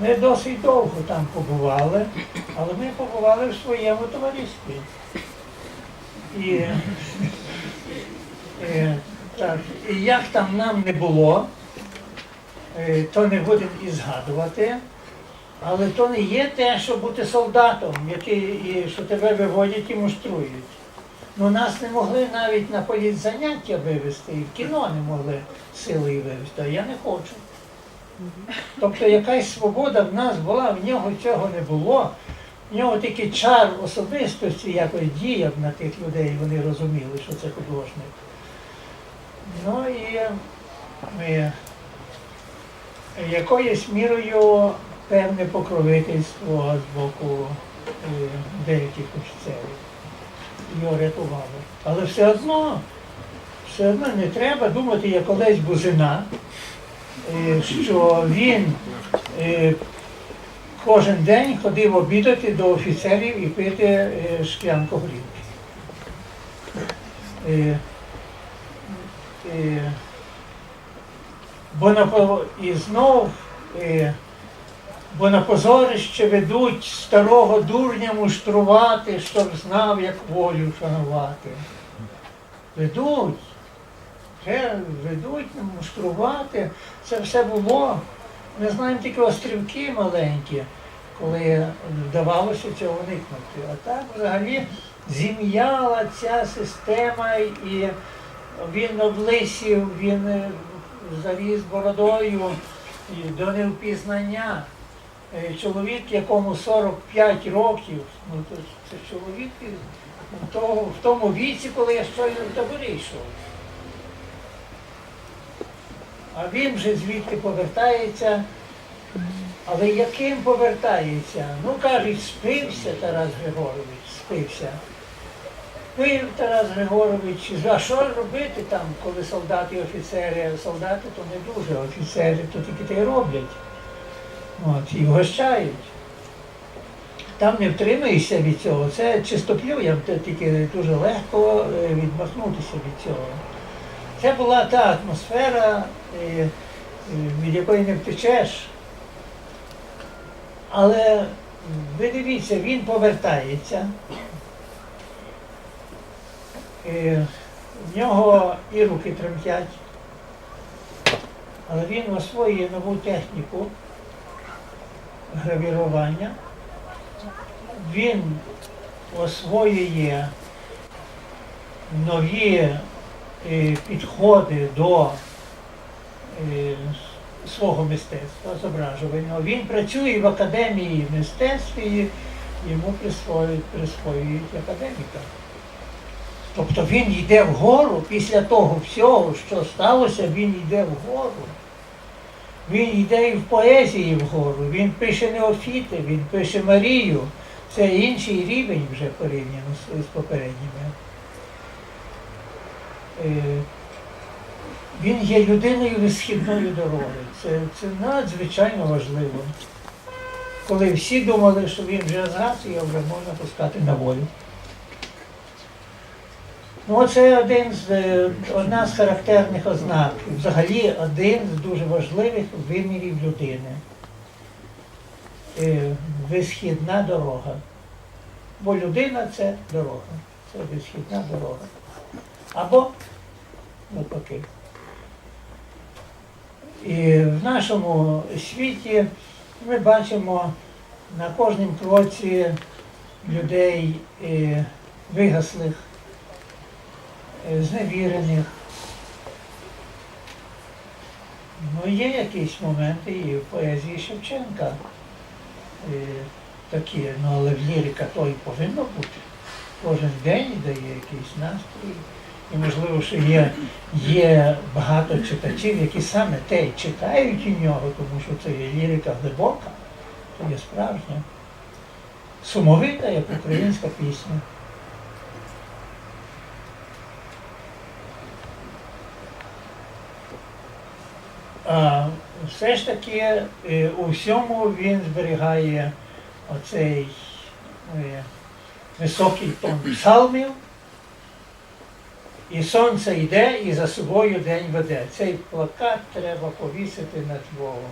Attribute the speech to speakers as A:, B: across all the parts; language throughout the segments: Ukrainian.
A: Ми досить довго там побували, але ми побували в своєму товаристві. І, і, так, і як там нам не було, е, то не будемо і згадувати. Але то не є те, що бути солдатом, який, і, що тебе виводять і муштрують. Ну, нас не могли навіть на політзаняття вивезти, і в кіно не могли силою вивезти, а я не хочу. Тобто якась свобода в нас була, в нього цього не було. В нього тільки чар особистості якось діяв на тих людей, вони розуміли, що це художник. Ну і ми якоюсь мірою певне покровительство з боку е, деяких офіцерів його рятувало. Але все одно, все одно не треба думати, як Олесь Бузина, що він е, кожен день ходив обідати до офіцерів і пити е, шклянку горілки. Е, е, Бо на і знов, е, бо на позорище ведуть старого дурня муштрувати, щоб знав, як волю шанувати. Ведуть, вже ведуть муштрувати. Це все було. Ми знаємо тільки острівки маленькі, коли вдавалося цього уникнути. А так взагалі зім'яла ця система і він облисів, він е, заріс бородою і до невпізнання. Е, Чоловік, якому 45 років, ну це чоловік в тому віці, коли я щойно в таборі йшов. А він вже звідти повертається. Але яким повертається? Ну кажуть, спився Тарас Григорович, спився. Пив Тарас Григорович, а що робити там, коли солдати і офіцери? Солдати то не дуже, офіцери то тільки те й роблять. От, і вгощають. Там не втримаєшся від цього. Це чистоплюєм, тільки дуже легко е, відмахнутися від цього. Це була та атмосфера, е, е, від якої не втечеш. Але ви дивіться, він повертається. Е, В нього і руки тремтять, але він освоює нову техніку гравірування. Він освоює нові підходи до е, свого мистецтва, зображування. Він працює в академії мистецтв і йому присвоюють, присвоюють академіка. Тобто він йде вгору після того всього, що сталося, він йде вгору. Він йде і в поезії вгору, він пише неофіти, він пише Марію. Це інший рівень вже порівняно з, з попередніми. Е, він є людиною висхідної дороги. Це, це надзвичайно важливо. Коли всі думали, що він вже його вже можна пускати на волю. Ну, це один з, е, одна з характерних ознак, взагалі один з дуже важливих вимірів людини. Е, Висхідна дорога. Бо людина це дорога, це висхідна дорога. Або навпаки. І в нашому світі ми бачимо на кожному кроці людей е, вигаслих, е, зневірених. Ну, є якісь моменти і в поезії Шевченка е, такі, ну але в лірика то і повинно бути. Кожен день дає якийсь настрій. І можливо, що є, є багато читачів, які саме те читають у нього, тому що це є лірика глибока, це є справжня, сумовита, як українська пісня. А все ж таки е, у всьому він зберігає оцей е, високий тон псалмів. І сонце йде і за собою день веде. Цей плакат треба повісити над Львовом.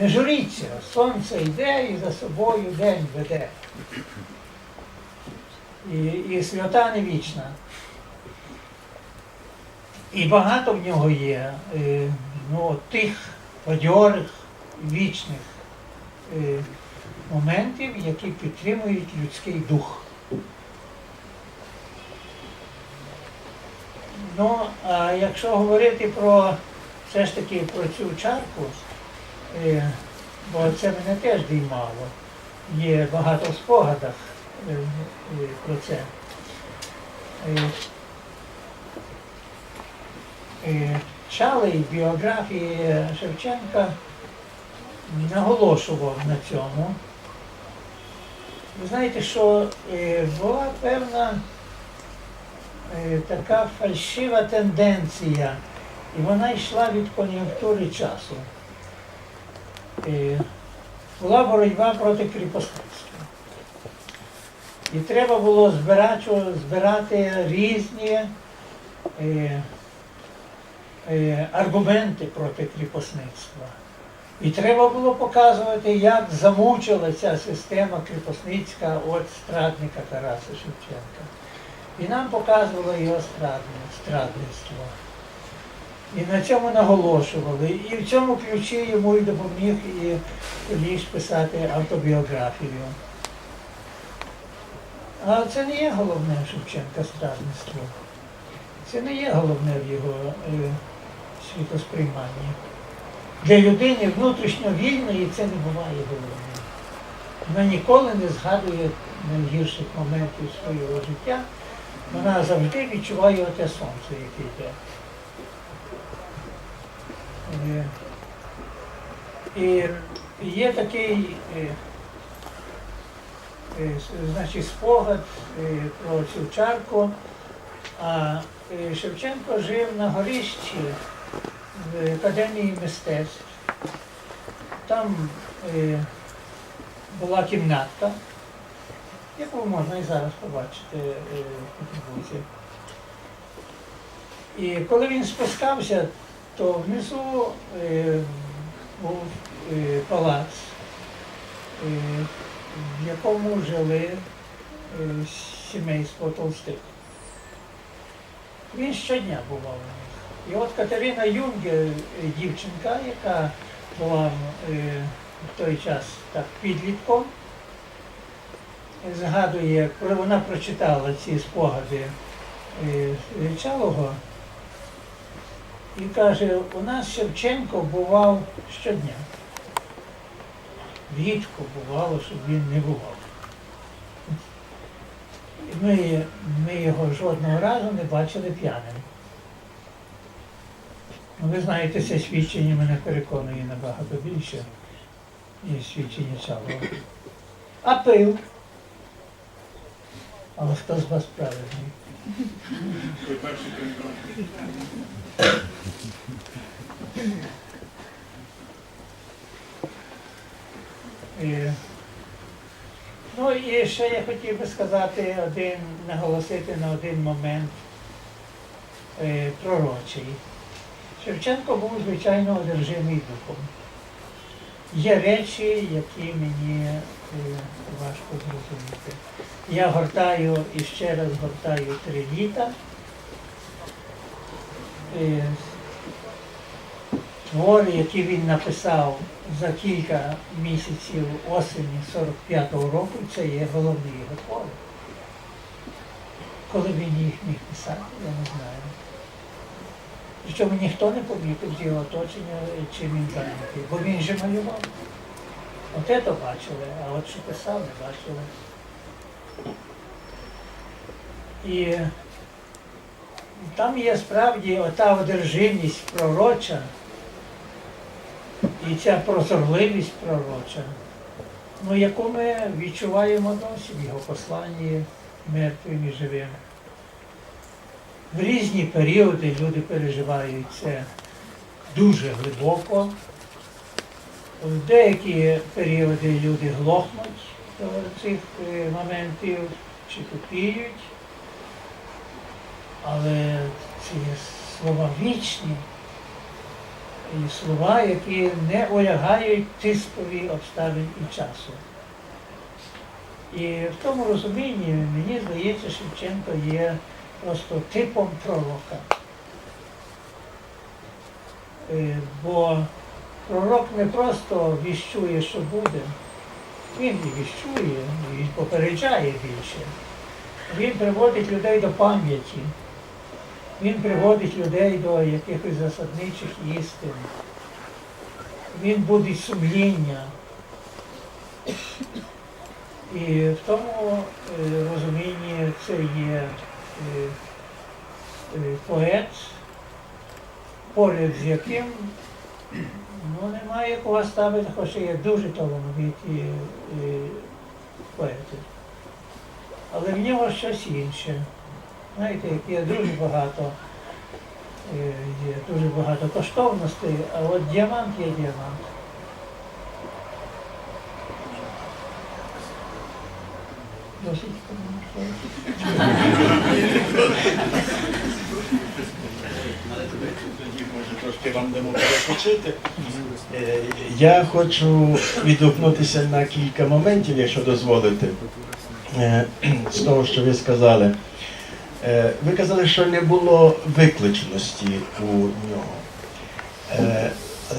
A: Не журіться, сонце йде і за собою день веде. І, і свята не вічна. І багато в нього є е, ну, тих бадьорих, вічних е, моментів, які підтримують людський дух. Ну, а якщо говорити про все ж таки про цю чарку, е, бо це мене теж діймало. Є багато в спогадах е, е, про це. Чалий біографії Шевченка наголошував на цьому. Ви знаєте, що була певна така фальшива тенденція, і вона йшла від кон'юнктури часу. Е, Була боротьба проти кріпосництва. І треба було збирати, збирати різні е, е, аргументи проти кріпосництва. І треба було показувати, як замучила ця система кріпосницька від страдника Тараса Шевченка. І нам показувало його страдництво. І на цьому наголошували. І в цьому ключі йому й допоміг і Ліж писати автобіографію. А це не є головне Шевченка страдництво. Це не є головне в його е, світосприйманні. Для людини внутрішньо вільної це не буває головним. Вона ніколи не згадує найгірших моментів свого життя. Вона завжди відчуває оте сонце, яке йде. Е, І є такий е, е, значить, спогад про цю чарку. А Шевченко жив на горищі в Академії мистецтв. Там була кімнатка, яку можна і зараз побачити е, в Петербурзі. І коли він спускався, то внизу е, був е, палац, в якому жили сімейство Толстих. Він щодня бував у них. І от Катерина Юнге, дівчинка, яка була в той час так підлітком, згадує, коли вона прочитала ці спогади е, Чалого, і каже, у нас Шевченко бував щодня. Рідко бувало, щоб він не бував. Ми, ми його жодного разу не бачили п'яним. Ну, ви знаєте, це свідчення мене переконує набагато більше, ніж свідчення Чалова. А пив. Але хто з вас правильний? І, ну і ще я хотів би сказати один, наголосити на один момент е, пророчий. Шевченко був звичайно одержимий духом. Є речі, які мені важко зрозуміти. Я гортаю і ще раз гортаю три літа. Е, твори, які він написав за кілька місяців осені 45-го року, це є головні його твори. Коли він їх міг писати, я не знаю. Причому ніхто не помітив з його оточення, чим він зайнятий, бо він же малював. От це бачили, а от що писав, не бачили. І там є справді ота одержимість пророча, і ця прозорливість пророча, ну, яку ми відчуваємо досі в його посланні мертвим і живим. В різні періоди люди переживають це дуже глибоко. В деякі періоди люди глохнуть до цих е, моментів чи тупіють, але ці слова вічні, і слова, які не олягають тискові обставин і часу. І в тому розумінні мені здається, Шевченко є просто типом пророка. Е, Бо пророк не просто віщує, що буде, він і віщує, і попереджає більше. Він приводить людей до пам'яті, він приводить людей до якихось засадничих істин. Він будить сумління. І в тому е, розумінні це є е, е, поет, поряд з яким ну, немає кого ставити, хоча є дуже талановиті поети. Але в нього щось інше. Знаєте, як є дуже багато, е, є дуже багато коштовностей, а от діамант є діамант. Досить комунікація.
B: Тоді, може, вам дамо перепочити. Е, Я хочу відгукнутися на кілька моментів, якщо дозволите, е, з того, що ви сказали. Е, Ви казали, що не було викличності у нього.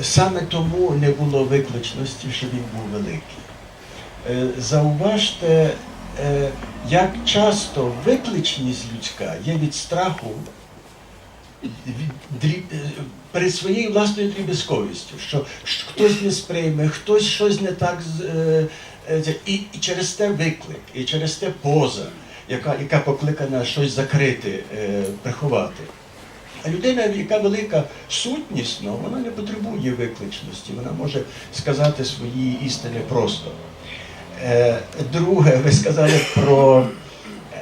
B: Саме тому не було викличності, що він був великий. Зауважте, як часто викличність людська є від страху перед своєю власною дріб'язковістю, що, хтось не сприйме, хтось щось не так е, е, і, і через те виклик, і через те поза, яка, яка покликана щось закрити, е, приховати. А людина, яка велика сутнісно, вона не потребує викличності, вона може сказати свої істини просто. Е, Друге, ви сказали про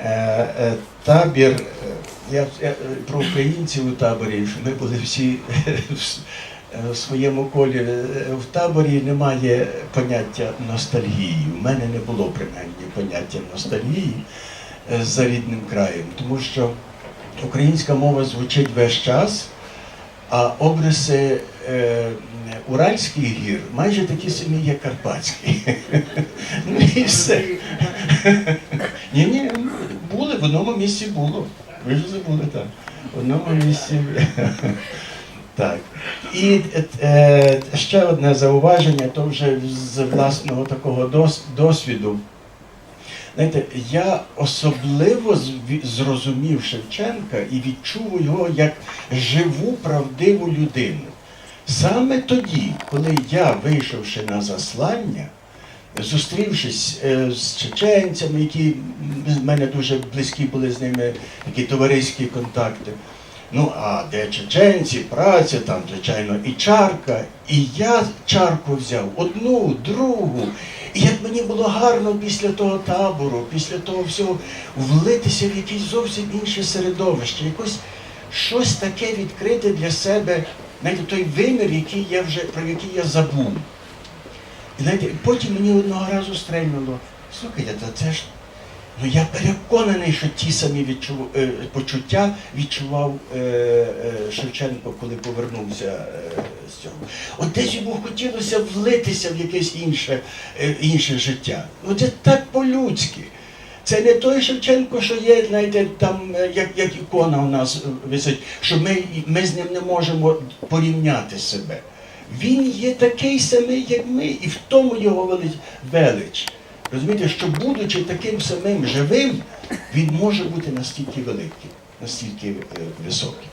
B: е, е, табір. Е, Я, я е, про українців у таборі, що ми були всі в е, в своєму колі. Е, В таборі немає поняття ностальгії. У мене не було принаймні поняття ностальгії е, за рідним краєм, тому що українська мова звучить весь час, а обриси е, Уральських гір майже такі самі, як Карпатські. Ну. Ні, ні, були, в одному місці було. Ви ж забули так. В одному місці. Так. І е, ще одне зауваження, то вже з власного такого дос- досвіду. Знаєте, я особливо зрозумів Шевченка і відчув його як живу, правдиву людину. Саме тоді, коли я, вийшовши на заслання, зустрівшись е, з чеченцями, які в мене дуже близькі були з ними, такі товариські контакти. Ну, а де чеченці, праця, там, звичайно, і чарка. І я чарку взяв одну, другу. І як мені було гарно після того табору, після того всього, влитися в якесь зовсім інше середовище, якось щось таке відкрити для себе, знаєте, той вимір, який я вже, про який я забув. І потім мені одного разу стрельнуло, слухайте, та це ж. Ну я переконаний, що ті самі відчув, е, почуття відчував е, е, Шевченко, коли повернувся е, з цього. От десь йому хотілося влитися в якесь інше, е, інше життя. Ну це так по-людськи. Це не той Шевченко, що є, знаєте, там, е, як, як ікона у нас висить, що ми, ми з ним не можемо порівняти себе. Він є такий самий, як ми, і в тому його велич. Розумієте, що будучи таким самим живим, він може бути настільки великий, настільки е, високий.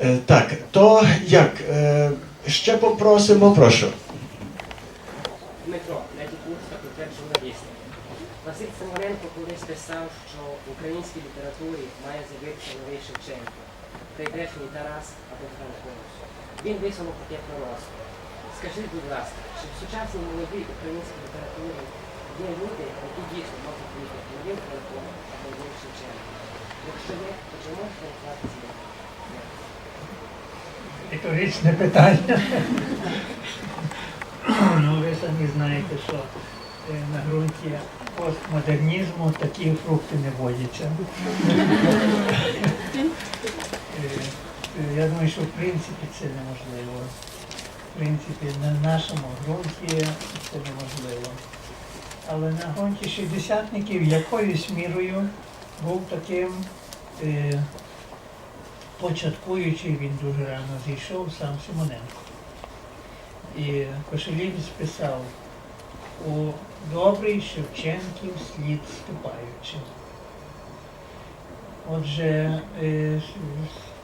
B: Е, так, то як? Е, ще попросимо, прошу.
C: Дмитро, третій курс факультет журналістики. Василь Самаренко колись писав, що в українській літературі має з'явитися новий Шевченко, прийдешній Тарас або Франко. Він висунув таке пророцтво. Скажіть, будь ласка, чи в сучасній молодій українській літературі є люди, які дійсно можуть бути новим Франком або новим Шевченком? Якщо є, то чи можете назвати ці?
A: Риторичне питання. ну, ви самі знаєте, що е, на ґрунті постмодернізму такі фрукти не водяться. Е, я думаю, що в принципі це неможливо. В принципі, на нашому ґрунті це неможливо. Але на ґрунті шістдесятників якоюсь мірою був таким е, початкуючий, він дуже рано зійшов сам Симоненко. І Кошелівець писав у добрий Шевченків слід ступаючи. Отже, е,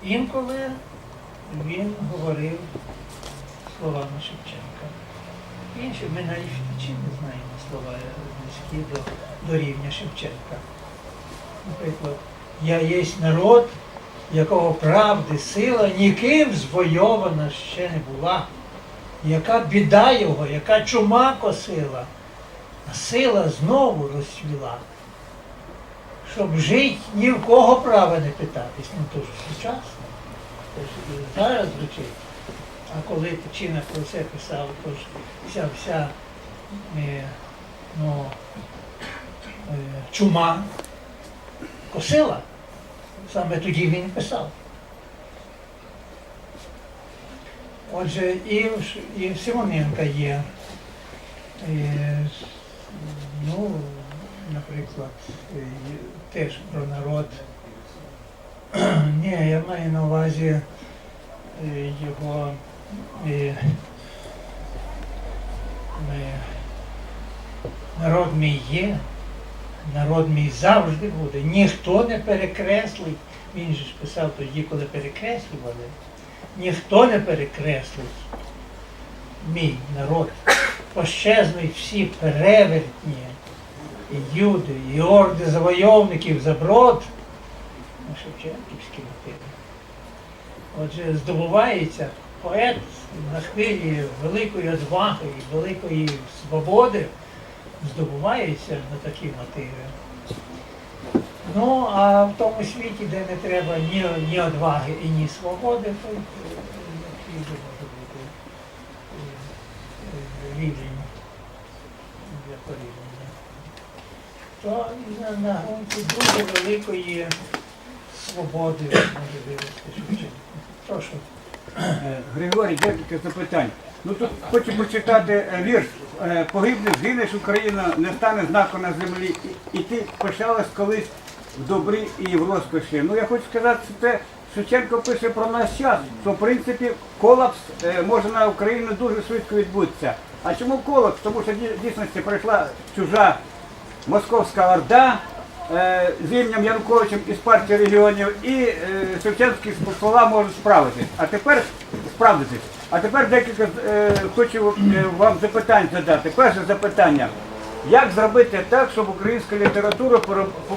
A: інколи він говорив словами Шевченка. Інші ми навіть чи не знаємо слова близькі до, до рівня Шевченка. Наприклад, я єсть народ, якого правди сила ніким звойована ще не була. Яка біда його, яка чума косила, а сила знову розцвіла. Щоб жити, ні в кого права не питатись. Ну то ж сучасно. Це ж зараз звучить. А коли Тичина про це писав, то ж вся вся е, ну, е, чума косила. Саме тоді він писав. Отже, і і Симоненка є, е, ну, наприклад, е, теж про народ. Ні, я маю на увазі е, його е, народ мій є, народ мій завжди буде. Ніхто не перекреслить. Він же ж писав тоді, коли перекреслювали. Ніхто не перекреслить мій народ. Пощезнуть всі перевертні, і юди, і орди завойовників за брод. Ну, Шевченківські мотиви. Отже, здобувається поет на хвилі великої odваги і великої свободи, здобувається на такі мотиви. Ну, а в тому світі, де не треба ні, ні одваги і ні свободи, то може бути е, е, рівень для порівняння. То і на, на ґрунті дуже великої свободи. Прошу.
D: Е, Григорій, декілька запитань. Ну тут хочу почитати е, вірш. Е, Погибне, згинеш Україна, не стане знаку на землі. І, ти пишалась колись в добрі і в розкоші. Ну я хочу сказати, що це Шевченко пише про наш час, що в принципі колапс може на Україну дуже швидко відбутися. А чому колапс? Тому що дійсності прийшла чужа Московська Орда е, з ім'ям Януковичем із партії регіонів і е, Шевченські слова можуть справитись. А тепер справдитись. А тепер декілька е, хочу е, вам запитань задати. Перше запитання. Як зробити так, щоб українську літературу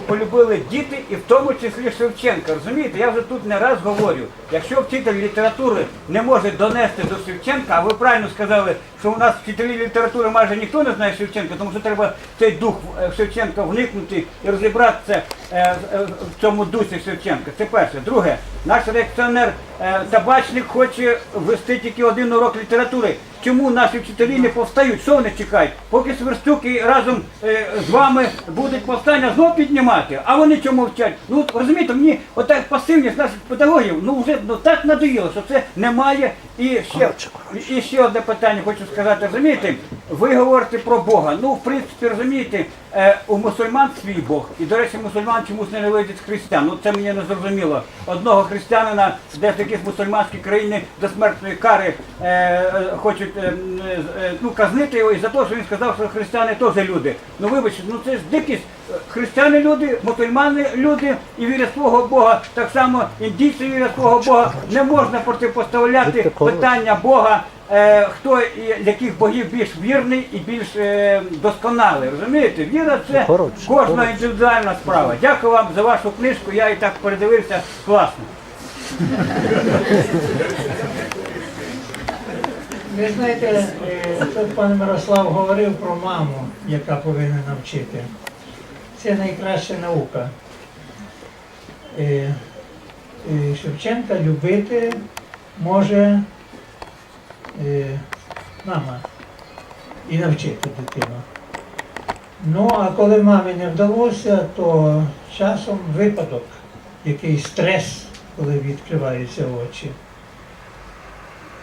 D: полюбили діти і в тому числі Шевченка? Розумієте, я вже тут не раз говорю, якщо вчитель літератури не може донести до Шевченка, а ви правильно сказали, що у нас вчителі літератури майже ніхто не знає Шевченка, тому що треба цей дух е, Шевченка вникнути і розібратися е, е, в цьому дусі Шевченка. Це перше. Друге, наш реакціонер табачник хоче ввести тільки один урок літератури. Чому наші вчителі не повстають? Що вони чекають? Поки Сверстюк і разом з вами будуть повстання знов піднімати, а вони чому вчать? Ну розумієте, мені отак пасивність наших педагогів, ну вже ну так надоїло, що це немає. І ще, і- ще одне питання хочу сказати, розумієте, ви говорите про Бога. Ну, в принципі, розумієте, е, у мусульман свій Бог. І, до речі, мусульман чомусь не ненавидять християн. Ну це мені не зрозуміло. Одного християнина, де в якісь мусульманські країни до смертної кари е, е, хочуть е, е, ну, казнити його і за те, що він сказав, що християни теж люди. Ну вибачте, ну це ж дикість. Християни люди, мусульмани люди і вірять свого Бога, так само індійці вірять свого Бога. Не можна протипоставляти питання Бога, е, хто і- з яких богів більш вірний і більш е, досконалий. Розумієте? Віра це кожна індивідуальна справа. Дякую вам за вашу книжку. Я і так передивився класно.
A: Ви знаєте, е, тут пан Мирослав говорив про маму, яка повинна навчити. Це найкраща наука. Е, е, Шевченка любити може е, мама і навчити дитину. Ну, а коли мамі не вдалося, то часом випадок, який стрес коли відкриваються очі.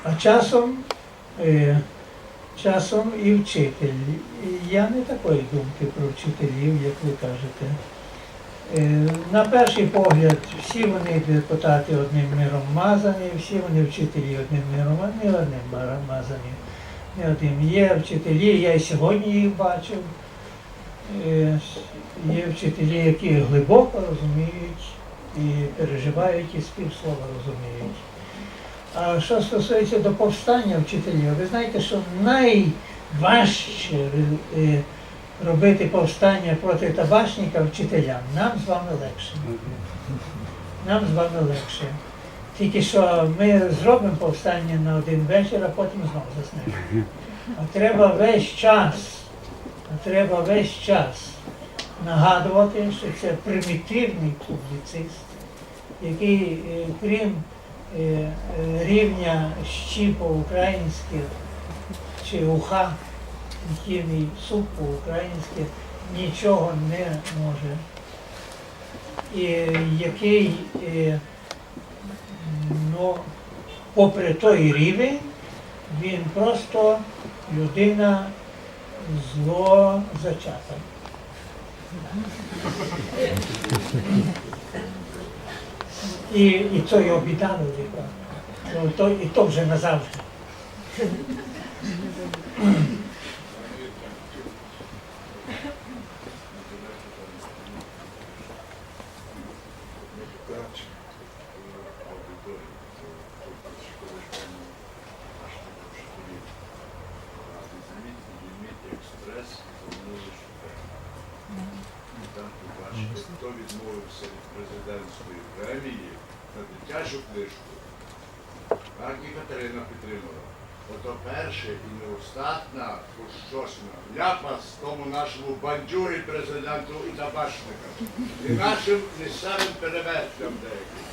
A: А часом, часом і вчитель. Я не такої думки про вчителів, як ви кажете. Е, На перший погляд, всі вони депутати одним миром мазані, всі вони вчителі одним миром, а не одним мазані. Не одним. Є вчителі, я і сьогодні їх бачив. Е, Є вчителі, які глибоко розуміють і переживають, і співслова розуміють. А що стосується до повстання вчителів, ви знаєте, що найважче е, робити повстання проти табачника вчителям. Нам з вами легше. Нам з вами легше. Тільки що ми зробимо повстання на один вечір, а потім знову заснемо. А треба весь час, а треба весь час нагадувати, що це примітивний публіцист, який, е, крім е, е, рівня щі по-українськи чи уха, який суп по-українськи, нічого не може. І який, е, ну, попри той рівень, він просто людина зло зачата. І, і то його біда. Ну, то, і то вже назавжди.
E: Хто відмовився від президентської премії на дитячу книжку, так і Катерина Петрівна. Ото перше і не остатна Кущосна ляпас тому нашому бандюрі президенту і табачника. І нашим місцевим перевершам деяким.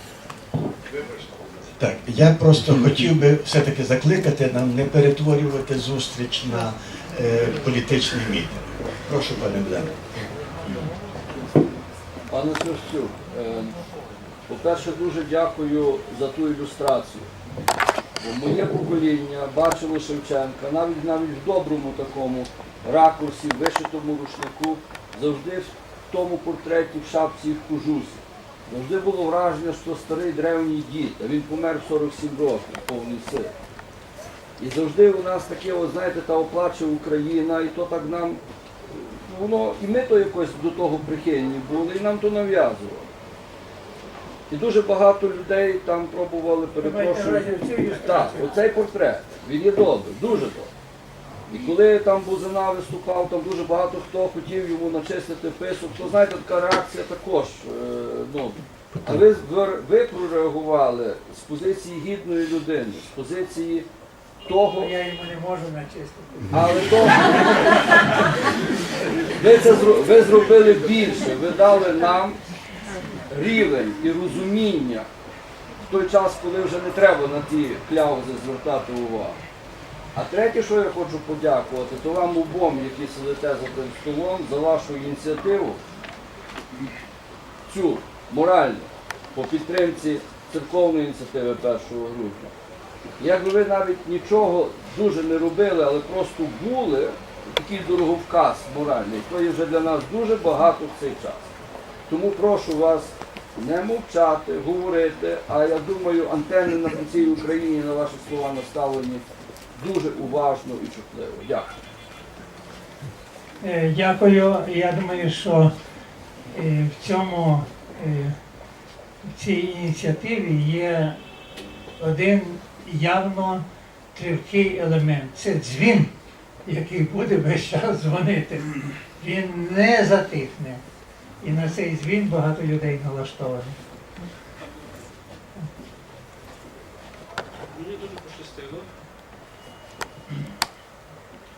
E: Вибачте.
B: Так, я просто хотів би все-таки закликати нам не перетворювати зустріч на е, політичний мітинг. Прошу, пане Богдане.
F: Пане е, по-перше, дуже дякую за ту ілюстрацію. Бо моє покоління бачило Шевченка навіть навіть в доброму такому ракурсі, вишитому рушнику, завжди в тому портреті в шапці в кожусі. Завжди було враження, що старий древній дід, а він помер в 47 років, повний сил. І завжди у нас таке, от, знаєте, та оплаче Україна, і то так нам, воно, і ми то якось до того прихильні були, і нам то нав'язували. І дуже багато людей там пробували, перепрошую. Так, оцей портрет, він є добрий, дуже добрий. І коли там Бузина виступав, там дуже багато хто хотів йому начистити писок, то знаєте, така реакція також. е, ну, а ви, ви, прореагували з позиції гідної людини, з позиції того,
A: Я йому не можу начистити.
F: але то ви, це, ви зробили більше, ви дали нам рівень і розуміння в той час, коли вже не треба на ті кляузи звертати увагу. А третє, що я хочу подякувати, то вам обом, які сидите за тим столом, за вашу ініціативу, цю моральну, по підтримці церковної ініціативи 1 грудня. Якби ви навіть нічого дуже не робили, але просто були, такий дороговказ моральний, то є вже для нас дуже багато в цей час. Тому прошу вас не мовчати, говорити, а я думаю, антенни на цій Україні на ваші слова наставлені дуже уважно і чутливо. Дякую.
A: Е, Дякую. Я думаю, що е, в цьому е, в цій ініціативі є один явно тривкий елемент. Це дзвін, який буде весь час дзвонити. Він не затихне. І на цей дзвін багато людей налаштовані.
G: Мені дуже пощастило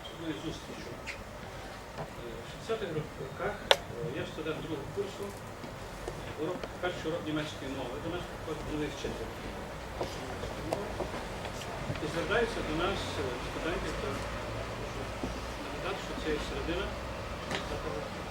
G: з одною зустрічю. Е, В 60-х роках е, я студент другого курсу, урок, перший урок німецької мови, до нас приходить новий вчитель. І звертається до нас е, студентів нагадати, що це середина 20-го